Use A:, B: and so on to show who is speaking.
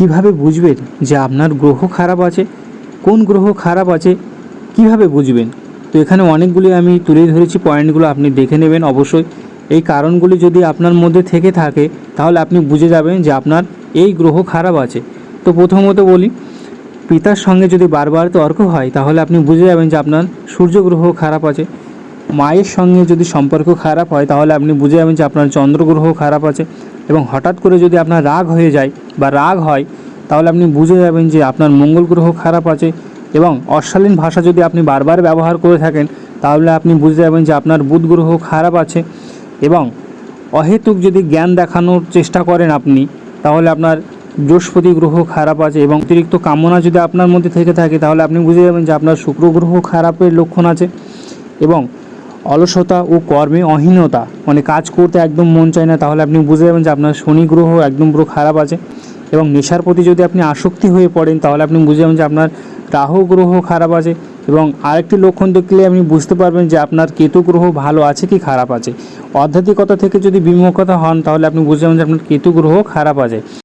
A: কীভাবে বুঝবেন যে আপনার গ্রহ খারাপ আছে? কোন গ্রহ খারাপ আছে? কীভাবে বুঝবেন? তো এখানে অনেকগুলি আমি তুলে ধরেছি, পয়েন্টগুলো আপনি দেখে নেবেন অবশ্যই। এই কারণগুলি যদি আপনার মধ্যে থেকে থাকে, তাহলে আপনি বুঝে যাবেন যে আপনার এই গ্রহ খারাপ আছে। তো প্রথমত বলি, পিতার সঙ্গে যদি বারবার তর্ক হয়, তাহলে আপনি বুঝে যাবেন যে আপনার সূর্য গ্রহ খারাপ আছে। মায়ের সঙ্গে যদি সম্পর্ক খারাপ হয়, তাহলে আপনি বুঝে যাবেন যে আপনার চন্দ্র গ্রহ খারাপ আছে। এবং হঠাৎ করে যদি আপনার রাগ হয়ে যায় বা রাগ হয়, তাহলে আপনি বুঝে যাবেন যে আপনার মঙ্গল গ্রহ খারাপ আছে এবং অশালীন ভাষা যদি আপনি বারবার ব্যবহার করে থাকেন, তাহলে আপনি বুঝে যাবেন যে আপনার বুধ গ্রহ খারাপ আছে এবং অহেতুক যদি জ্ঞান দেখানোর চেষ্টা করেন আপনি, তাহলে আপনার বৃহস্পতি গ্রহ খারাপ আছে এবং অতিরিক্ত কামনা যদি আপনার মধ্যে থেকে থাকে, তাহলে আপনি বুঝে যাবেন যে আপনার শুক্র গ্রহ খারাপের লক্ষণ আছে এবং অলসতা ও কর্মে অহীনতা। মানে কাজ করতে একদম মন চায় না, তাহলে আপনি বুঝে যাবেন যে আপনার শনি গ্রহ একদম পুরো খারাপ আছে। এবং নেশার প্রতি যদি আপনি আসক্তি হয়ে পড়েন, তাহলে আপনি বুঝে যাবেন যে আপনার রাহু গ্রহ খারাপ আছে। এবং আরেকটি লক্ষণ দেখলে আপনি বুঝতে পারবেন যে আপনার কেতু গ্রহ ভালো আছে কি খারাপ আছে। আধ্যাত্মিকতা থেকে যদি বিমুখতা হন, তাহলে আপনি বুঝে যাবেন যে আপনার কেতু গ্রহ খারাপ আছে।